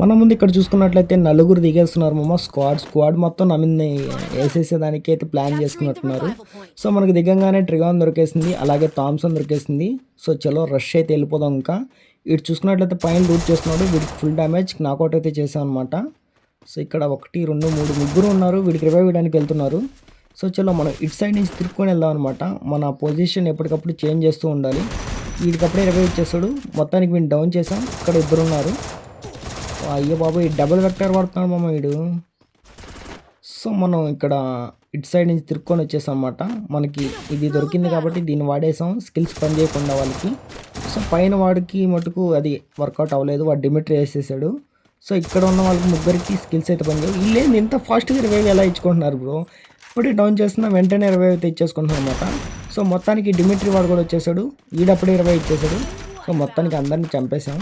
మన ముందు ఇక్కడ చూసుకున్నట్లయితే నలుగురు దిగేస్తున్నారు మామ. స్క్వాడ్ స్క్వాడ్ మొత్తం నా మీద వేసేసేదానికి అయితే ప్లాన్ చేసుకున్నట్టున్నారు. సో మనకి దిగంగానే ట్రిగాన్ దొరికేసింది అలాగే థామ్సన్ దొరికేసింది. సో చలో రష్ అయితే వెళ్ళిపోదాం ఇంకా. ఇటు చూసుకున్నట్లయితే పైన లూట్ చేస్తున్నాడు వీడికి ఫుల్ డ్యామేజ్ నాకౌట్ అయితే చేసాం అనమాట సో ఇక్కడ ఒకటి రెండు మూడు ముగ్గురు ఉన్నారు వీడికి రివైవ్ ఇవ్వడానికి వెళ్తున్నారు. సో చలో మనం ఇటు సైడ్ నుంచి తిరుక్కొని వెళ్దాం అనమాట మన పొజిషన్ ఎప్పటికప్పుడు చేంజ్ చేస్తూ ఉండాలి. వీడికప్పుడే రివైవ్ ఇచ్చేస్తాడు మొత్తానికి వీడిని డౌన్ చేసాం ఇక్కడ ఇద్దరు ఉన్నారు. అయ్యో బాబు ఈ డబుల్ వెక్టర్ పడుతున్నాడు మామ వీడు. సో మనం ఇక్కడ ఇటు సైడ్ నుంచి తిరుక్కొని వచ్చేసాం అనమాట మనకి ఇది దొరికింది కాబట్టి దీన్ని వాడేసాం. స్కిల్స్ పని చేయకుండా వాళ్ళకి. సో పైన వాడికి మటుకు అది వర్కౌట్ అవ్వలేదు. వాడు డిమిట్రీ వేసేసాడు. సో ఇక్కడ ఉన్న వాళ్ళకి ముగ్గురికి స్కిల్స్ అయితే పని చేయవు. వీళ్ళు ఇంత ఫాస్ట్గా రివైవ్ ఎలా ఇచ్చుకుంటున్నారు బ్రో ఇప్పుడే డౌన్ చేస్తున్నా వెంటనే ఇరవై అయితే ఇచ్చేసుకుంటున్నాం అనమాట సో మొత్తానికి డిమిట్రీ వాడు కూడా వచ్చేసాడు. వీడప్పుడే ఇరవై ఇచ్చేసాడు. సో మొత్తానికి అందరిని చంపేశాం.